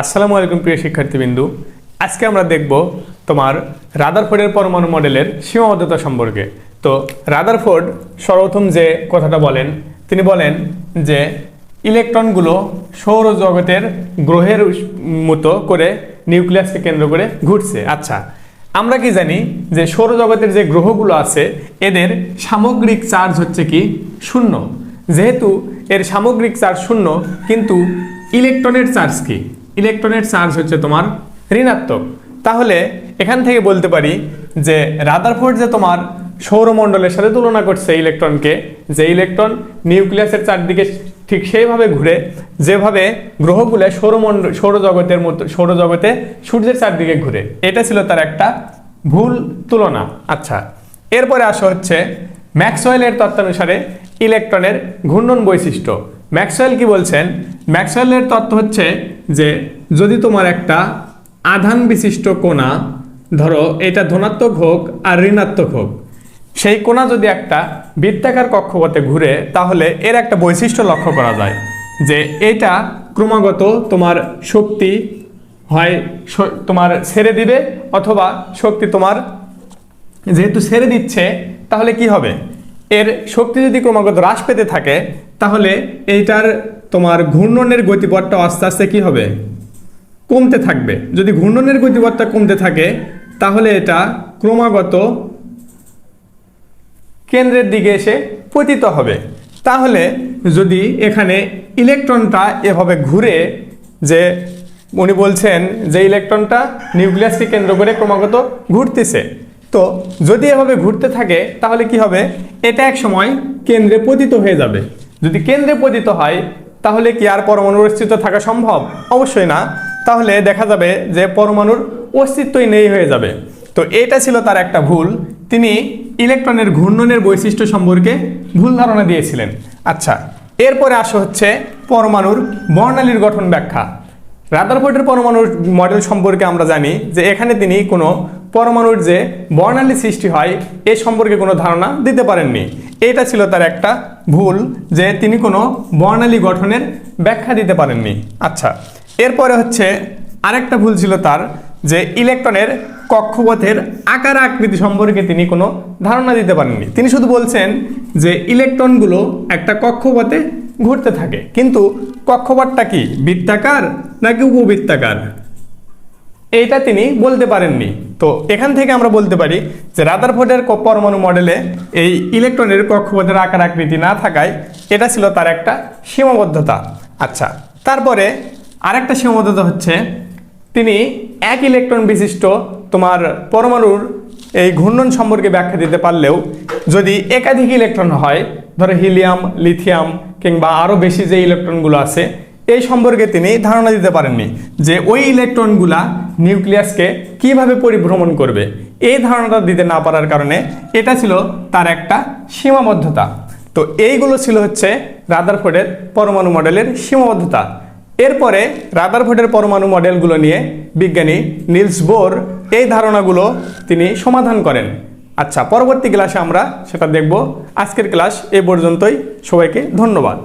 আসসালামু আলাইকুম প্রিয় শিক্ষার্থীবৃন্দু। আজকে আমরা দেখব তোমার রাদারফোর্ডের পরমাণু মডেলের সীমাবদ্ধতা সম্পর্কে। তো রাদারফোর্ড সর্বপ্রথম যে কথাটা বলেন, তিনি বলেন যে ইলেকট্রনগুলো সৌরজগতের গ্রহের মতো করে নিউক্লিয়াসকে কেন্দ্র করে ঘুরছে। আচ্ছা আমরা কি জানি যে সৌরজগতের যে গ্রহগুলো আছে, এদের সামগ্রিক চার্জ হচ্ছে কি শূন্য? যেহেতু এর সামগ্রিক চার্জ শূন্য, কিন্তু ইলেকট্রনের চার্জ কি? ইলেকট্রনের চার্জ হচ্ছে তোমার ঋণাত্মক। তাহলে এখান থেকে বলতে পারি যে রাদারফোর্ড যে তোমার সৌরমণ্ডলের সাথে তুলনা করছে ইলেকট্রনকে যে ইলেকট্রন নিউক্লিয়াসের চারদিকে ঠিক সেইভাবে ঘুরে, যেভাবে গ্রহগুলো সৌরমণ্ডল সৌরজগতের মতো সৌরজগতে সূর্যের চারদিকে ঘুরে। এটা ছিল তার একটা ভুল তুলনা। আচ্ছা এরপরে আসা হচ্ছে ম্যাক্সওয়েলের তত্ত্বানুসারে ইলেকট্রনের ঘূর্ণন বৈশিষ্ট্য। ম্যাক্সওয়েল কি বলছেন? ম্যাক্সওয়েলের তত্ত্ব হচ্ছে যে যদি তোমার একটা আধান বিশিষ্ট কোণা, ধরো এটা ধনাত্মক হোক আর ঋণাত্মক হোক, সেই কোণা যদি একটা বৃত্তাকার কক্ষপথে ঘুরে, তাহলে এর একটা বৈশিষ্ট্য লক্ষ্য করা যায়, যে এটা ক্রমাগত তোমার শক্তি হয় তোমার ছেড়ে দিবে অথবা শক্তি তোমার যেহেতু ছেড়ে দিচ্ছে, তাহলে কি হবে? এর শক্তি যদি ক্রমাগত হ্রাস পেতে থাকে, তাহলে এইটার তোমার ঘূর্ণনের গতিপথটা আস্তে আস্তে কী হবে? কমতে থাকবে। যদি ঘূর্ণনের গতিপথটা কমতে থাকে, তাহলে এটা ক্রমাগত কেন্দ্রের দিকে এসে পতিত হবে। তাহলে যদি এখানে ইলেকট্রনটা এভাবে ঘুরে, যে উনি বলছেন যে ইলেকট্রনটা নিউক্লিয়াসকে কেন্দ্র করে ক্রমাগত ঘুরতেছে, তো যদি এভাবে ঘুরতে থাকে, তাহলে কি হবে? এটা এক সময় কেন্দ্রে পতিত হয়ে যাবে। যদি কেন্দ্রে পতিত হয় তাহলে কি আর পরমাণুর অস্তিত্ব থাকা সম্ভব? অবশ্যই না। তাহলে দেখা যাবে যে পরমাণুর অস্তিত্বই নেই হয়ে যাবে। তো এটা ছিল তার একটা ভুল। তিনি ইলেকট্রনের ঘূর্ণনের বৈশিষ্ট্য সম্পর্কে ভুল ধারণা দিয়েছিলেন। আচ্ছা এরপরে আসা হচ্ছে পরমাণুর বর্ণালীর গঠন ব্যাখ্যা। রাদারফোর্ডের পরমাণুর মডেল সম্পর্কে আমরা জানি যে এখানে তিনি কোনো পরমাণুর যে বর্ণালী সৃষ্টি হয়, এ সম্পর্কে কোনো ধারণা দিতে পারেননি। এটা ছিল তার একটা ভুল যে তিনি কোনো বর্ণালী গঠনের ব্যাখ্যা দিতে পারেননি। আচ্ছা এরপরে হচ্ছে আরেকটা ভুল ছিল তার যে ইলেকট্রনের কক্ষপথের আকার আকৃতি সম্পর্কে তিনি কোনো ধারণা দিতে পারেননি। তিনি শুধু বলছেন যে ইলেকট্রনগুলো একটা কক্ষপথে ঘুরতে থাকে। কিন্তু কক্ষপথটা কি, বৃত্তাকার নাকি উপবৃত্তাকার? এইটা তিনি বলতে পারেননি। তো এখান থেকে আমরা বলতে পারি যে রাদারফোর্ডের পরমাণু মডেলে এই ইলেকট্রনের কক্ষপথের আকার আকৃতি না থাকায় এটা ছিল তার একটা সীমাবদ্ধতা। আচ্ছা তারপরে আরেকটা সীমাবদ্ধতা হচ্ছে তিনি এক ইলেকট্রন বিশিষ্ট তোমার পরমাণুর এই ঘূর্ণন সম্পর্কে ব্যাখ্যা দিতে পারলেও যদি একাধিক ইলেকট্রন হয়, ধরো হিলিয়াম, লিথিয়াম কিংবা আরও বেশি যে ইলেকট্রনগুলো আছে, এই সম্পর্কে তিনি ধারণা দিতে পারেননি যে ওই ইলেকট্রনগুলা নিউক্লিয়াসকে কীভাবে পরিভ্রমণ করবে? এই ধারণাটা দিতে না পারার কারণে এটা ছিল তার একটা সীমাবদ্ধতা। তো এইগুলো ছিল হচ্ছে রাদারফোর্ডের পরমাণু মডেলের সীমাবদ্ধতা। এরপরে রাদারফোর্ডের পরমাণু মডেলগুলো নিয়ে বিজ্ঞানী নিলস বোর এই ধারণাগুলো তিনি সমাধান করেন। আচ্ছা পরবর্তী ক্লাসে আমরা সেটা দেখব। আজকের ক্লাস এ পর্যন্তই। সবাইকে ধন্যবাদ।